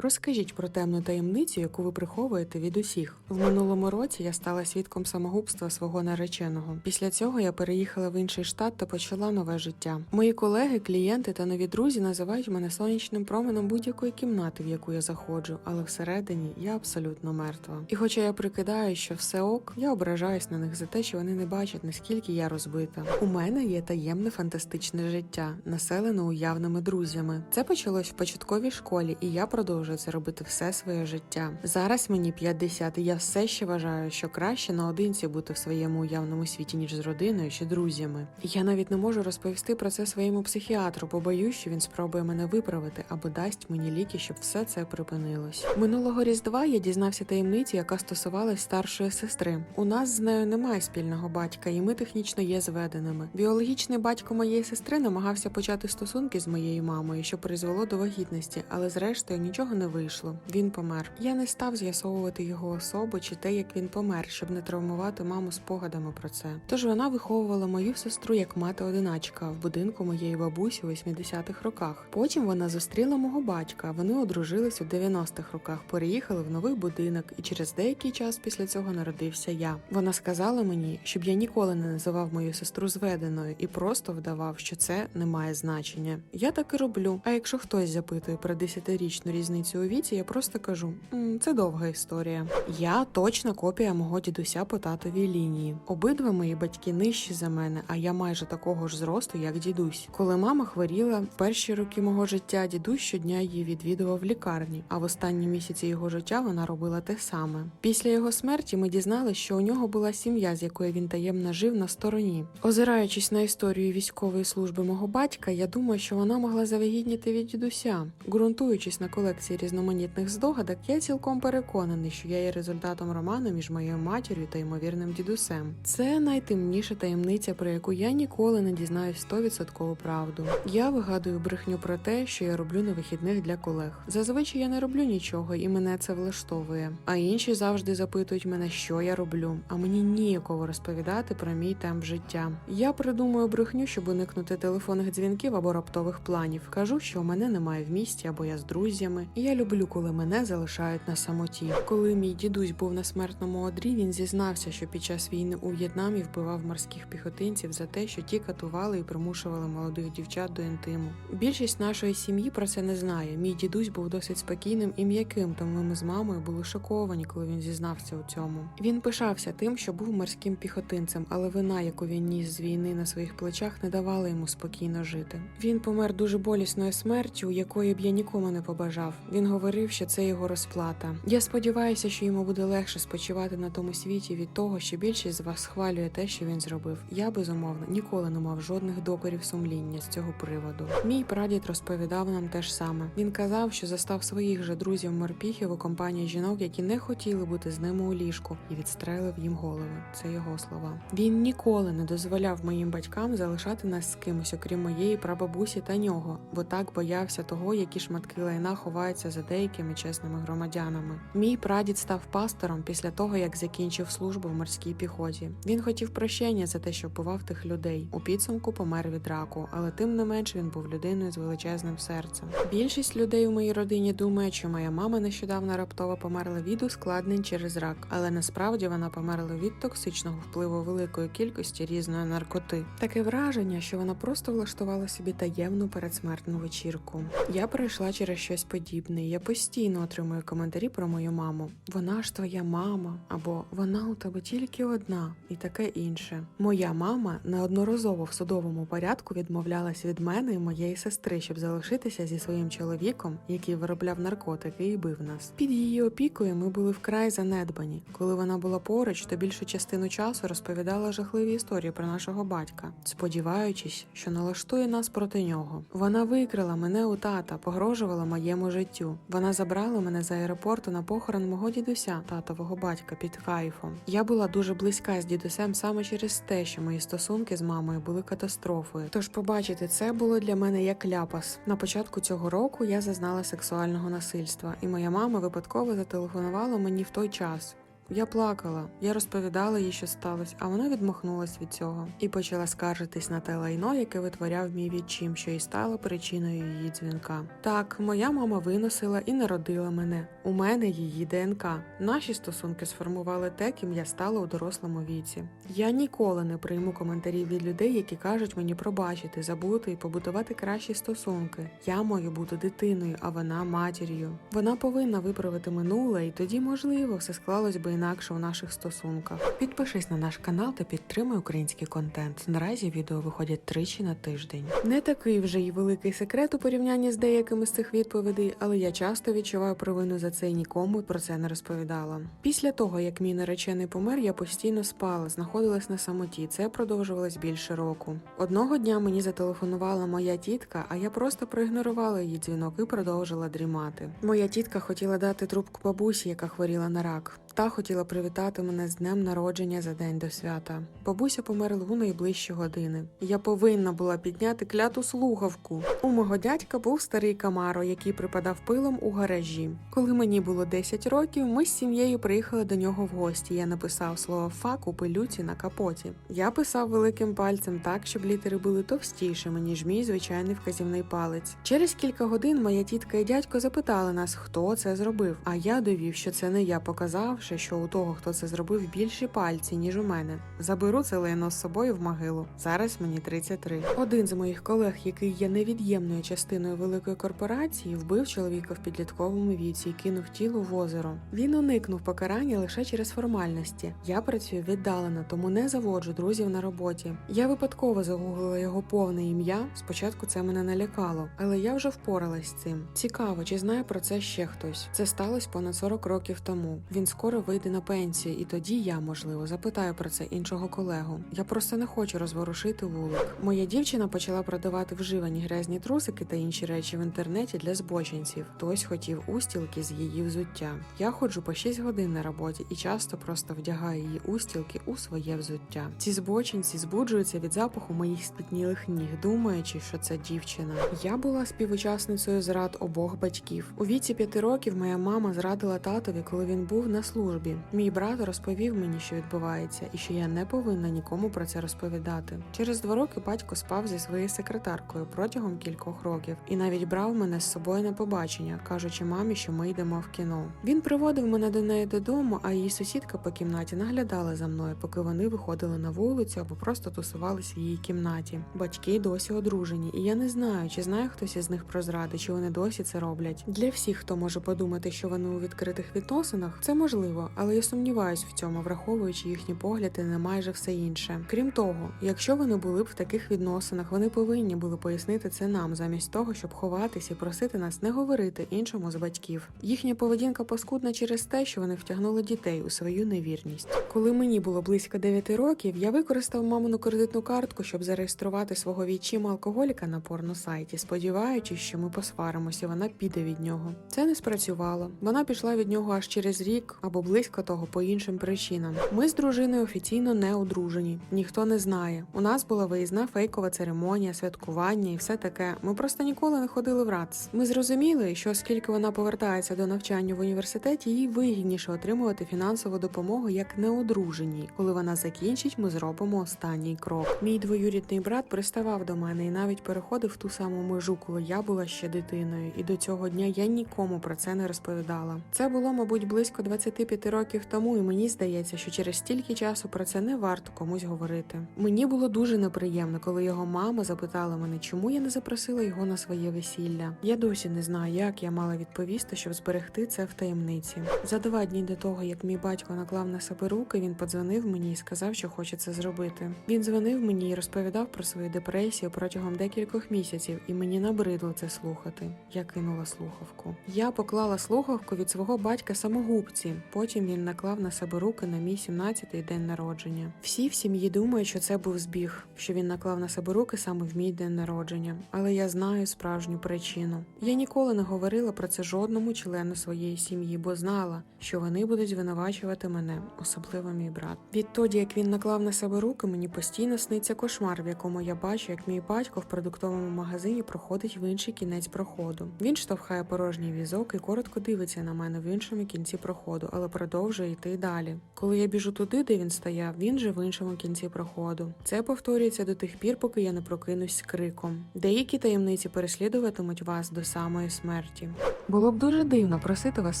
Розкажіть про темну таємницю, яку ви приховуєте від усіх. В минулому році я стала свідком самогубства свого нареченого. Після цього я переїхала в інший штат та почала нове життя. Мої колеги, клієнти та нові друзі називають мене сонячним променем будь-якої кімнати, в яку я заходжу, але всередині я абсолютно мертва. І хоча я прикидаю, що все ок, я ображаюсь на них за те, що вони не бачать наскільки я розбита. У мене є таємне фантастичне життя, населене уявними друзями. Це почалось в початковій школі, і я продовжую це робити все своє життя. Зараз мені 50, і я все ще вважаю, що краще наодинці бути в своєму уявному світі, ніж з родиною чи друзями. Я навіть не можу розповісти про це своєму психіатру, бо боюсь, що він спробує мене виправити або дасть мені ліки, щоб все це припинилось. Минулого різдва я дізнався таємницю, яка стосувалась старшої сестри. У нас з нею немає спільного батька, і ми технічно є зведеними. Біологічний батько моєї сестри намагався почати стосунки з моєю мамою, що призвело до вагітності, але зрештою нічого не вийшло. Він помер. Я не став з'ясовувати його особу чи те, як він помер, щоб не травмувати маму спогадами про це. Тож вона виховувала мою сестру як мати-одиначка в будинку моєї бабусі у 80-х роках. Потім вона зустріла мого батька. Вони одружились у 90-х роках, переїхали в новий будинок, і через деякий час після цього народився я. Вона сказала мені, щоб я ніколи не називав мою сестру зведеною і просто вдавав, що це не має значення. Я так і роблю. А якщо хтось запитує про 10-річну різницю у віці, я просто кажу: це довга історія. Я точна копія мого дідуся по татовій лінії. Обидва мої батьки нижчі за мене, а я майже такого ж зросту, як дідусь. Коли мама хворіла, перші роки мого життя дідусь щодня її відвідував в лікарні, а в останні місяці його життя вона робила те саме. Після його смерті ми дізналися, що у нього була сім'я, з якою він таємно жив на стороні. Озираючись на історію військової служби мого батька, я думаю, що вона могла завагітніти від дідуся. Ґрунтуючись на колекції різноманітних здогадок, я цілком переконаний, що я є результатом роману між моєю матір'ю та ймовірним дідусем. Це найтемніша таємниця, про яку я ніколи не дізнаюсь 100% правду. Я вигадую брехню про те, що я роблю на вихідних для колег. Зазвичай я не роблю нічого, і мене це влаштовує. А інші завжди запитують мене, що я роблю. А мені ніяково розповідати про мій темп життя. Я придумую брехню, щоб уникнути телефонних дзвінків або раптових планів. Кажу, що у мене немає в місті або я з друзями. І я люблю, коли мене залишають на самоті. Коли мій дідусь був на смертному одрі, він зізнався, що під час війни у В'єтнамі вбивав морських піхотинців за те, що ті катували і примушували молодих дівчат до інтиму. Більшість нашої сім'ї про це не знає. Мій дідусь був досить спокійним і м'яким, тому ми з мамою були шоковані, коли він зізнався у цьому. Він пишався тим, що був морським піхотинцем, але вина, яку він ніс з війни на своїх плечах, не давала йому спокійно жити. Він помер дуже болісною смертю, якої б я нікому не побажав. Він говорив, що це його розплата. Я сподіваюся, що йому буде легше спочивати на тому світі від того, що більшість з вас схвалює те, що він зробив. Я безумовно ніколи не мав жодних докорів сумління з цього приводу. Мій прадід розповідав нам те ж саме. Він казав, що застав своїх же друзів морпіхів у компанії жінок, які не хотіли бути з ними у ліжку, і відстрелив їм голови. Це його слова. Він ніколи не дозволяв моїм батькам залишати нас з кимось, окрім моєї прабабусі та нього, бо так боявся того, які шматки лайна ховаються за деякими чесними громадянами. Мій прадід став пастором після того, як закінчив службу в морській піхоті. Він хотів прощення за те, що вбивав тих людей. У підсумку помер від раку, але тим не менш він був людиною з величезним серцем. Більшість людей у моїй родині думає, що моя мама нещодавно раптово померла від ускладнень через рак, але насправді вона померла від токсичного впливу великої кількості різної наркоти. Таке враження, що вона просто влаштувала собі таємну передсмертну вечірку. Я пройшла через щось подібне. І Я постійно отримую коментарі про мою маму. Вона ж твоя мама, або вона у тебе тільки одна, і таке інше. Моя мама неодноразово в судовому порядку відмовлялась від мене і моєї сестри, щоб залишитися зі своїм чоловіком, який виробляв наркотики і бив нас. Під її опікою ми були вкрай занедбані. Коли вона була поруч, то більшу частину часу розповідала жахливі історії про нашого батька, сподіваючись, що налаштує нас проти нього. Вона викрила мене у тата, погрожувала моєму життю. Вона забрала мене з аеропорту на похорон мого дідуся, татового батька, під кайфом. Я була дуже близька з дідусем саме через те, що мої стосунки з мамою були катастрофою. Тож побачити це було для мене як ляпас. На початку цього року я зазнала сексуального насильства, і моя мама випадково зателефонувала мені в той час. Я плакала. Я розповідала їй, що сталося, а вона відмахнулась від цього і почала скаржитись на те лайно, яке витворяв мій відчим, що і стало причиною її дзвінка. Так, моя мама виносила і народила мене. У мене її ДНК. Наші стосунки сформували те, ким я стала у дорослому віці. Я ніколи не прийму коментарів від людей, які кажуть мені пробачити, забути і побудувати кращі стосунки. Я маю бути дитиною, а вона матір'ю. Вона повинна виправити минуле, і тоді, можливо, все склалось би інакше у наших стосунках. Підпишись на наш канал та підтримуй український контент. Наразі відео виходять тричі на тиждень. Не такий вже й великий секрет у порівнянні з деякими з цих відповідей, але я часто відчуваю провину за це і нікому про це не розповідала. Після того, як мій наречений помер, я постійно спала, знаходилась на самоті. Це продовжувалось більше року. Одного дня мені зателефонувала моя тітка, а я просто проігнорувала її дзвінок і продовжила дрімати. Моя тітка хотіла дати трубку бабусі, яка хворіла на рак. Та хотіла привітати мене з днем народження за день до свята. Бабуся померла у найближчі години. Я повинна була підняти кляту слухавку. У мого дядька був старий камаро, який припадав пилом у гаражі. Коли мені було 10 років, ми з сім'єю приїхали до нього в гості. Я написав слово фак у пилюці на капоті. Я писав великим пальцем так, щоб літери були товстішими, ніж мій звичайний вказівний палець. Через кілька годин моя тітка і дядько запитали нас, хто це зробив. А я довів, що це не я показавши, що у того, хто це зробив, більші пальці, ніж у мене. Заберу це лайно з собою в могилу. Зараз мені 33. Один з моїх колег, який є невід'ємною частиною великої корпорації, вбив чоловіка в підлітковому віці і кинув тіло в озеро. Він уникнув покарання лише через формальності. Я працюю віддалено, тому не заводжу друзів на роботі. Я випадково загуглила його повне ім'я. Спочатку це мене налякало, але я вже впоралась з цим. Цікаво, чи знає про це ще хтось. Це сталося понад 40 років тому. Він скоро вийде на пенсію, і тоді я, можливо, запитаю про це іншого колегу. Я просто не хочу розворушити вулик. Моя дівчина почала продавати вживані грязні трусики та інші речі в інтернеті для збочинців. Хтось хотів устілки з її взуття. Я ходжу по 6 годин на роботі і часто просто вдягаю її устілки у своє взуття. Ці збочинці збуджуються від запаху моїх спітнілих ніг, думаючи, що це дівчина. Я була співучасницею зрад обох батьків. У віці п'яти років моя мама зрадила татові, коли він був на службі. Мій брат розповів мені, що відбувається, і що я не повинна нікому про це розповідати. Через два роки батько спав зі своєю секретаркою протягом кількох років і навіть брав мене з собою на побачення, кажучи мамі, що ми йдемо в кіно. Він приводив мене до неї додому, а її сусідка по кімнаті наглядала за мною, поки вони виходили на вулицю або просто тусувалися в її кімнаті. Батьки досі одружені, і я не знаю, чи знає хтось із них про зради, чи вони досі це роблять. Для всіх, хто може подумати, що вони у відкритих відносинах, це можливо, але я сумніваюсь в цьому, враховуючи їхні погляди на майже все інше. Крім того, якщо вони були б в таких відносинах, вони повинні були пояснити це нам, замість того, щоб ховатись і просити нас не говорити іншому з батьків. Їхня поведінка паскудна через те, що вони втягнули дітей у свою невірність. Коли мені було близько 9 років, я використав мамину кредитну картку, щоб зареєструвати свого відчима алкоголіка на порносайті, сподіваючись, що ми посваримося, вона піде від нього. Це не спрацювало. Вона пішла від нього аж через рік або близько того по іншим причинам. Ми з дружиною офіційно не одружені. Ніхто не знає. У нас була виїзна фейкова церемонія, святкування і все таке. Ми просто ніколи не ходили в РАЦ. Ми зрозуміли, що оскільки вона повертається до навчання в університеті, їй вигідніше отримувати фінансову допомогу як неодруженій. Коли вона закінчить, ми зробимо останній крок. Мій двоюрідний брат приставав до мене і навіть переходив ту саму межу, коли я була ще дитиною, і до цього дня я нікому про це не розповідала. Це було, мабуть, близько 25 років тому, і мені здається, що через стільки часу про це не варто комусь говорити. Мені було дуже неприємно, коли його мама запитала мене, чому я не запросила його на своє весілля. Я досі не знаю, як я мала відповісти, щоб зберегти це в таємниці. За два дні до того, як мій батько наклав на себе руки, він подзвонив мені і сказав, що хоче це зробити. Він дзвонив мені і розповідав про свою депресію протягом декількох місяців, і мені набридло це слухати. Я кинула слухавку. Я поклала слухавку від свого батька самогубці. Потім він наклав на себе руки на мій 17-й день народження. Всі в сім'ї думають, що це був збіг, що він наклав на себе руки саме в мій день народження. Але я знаю справжню причину. Я ніколи не говорила про це жодному члену своєї сім'ї, бо знала, що вони будуть звинувачувати мене, особливо мій брат. Відтоді, як він наклав на себе руки, мені постійно сниться кошмар, в якому я бачу, як мій батько в продуктовому магазині проходить в інший кінець проходу. Він штовхає порожній візок і коротко дивиться на мене в іншому кінці проходу, але продовжує продовжує йти далі. Коли я біжу туди, де він стояв, він же в іншому кінці проходу. Це повторюється до тих пір, поки я не прокинусь з криком. Деякі таємниці переслідуватимуть вас до самої смерті. Було б дуже дивно просити вас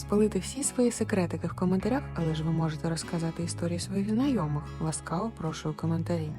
спалити всі свої секретики в коментарях, але ж ви можете розказати історії своїх знайомих. Ласкаво прошу у коментарі.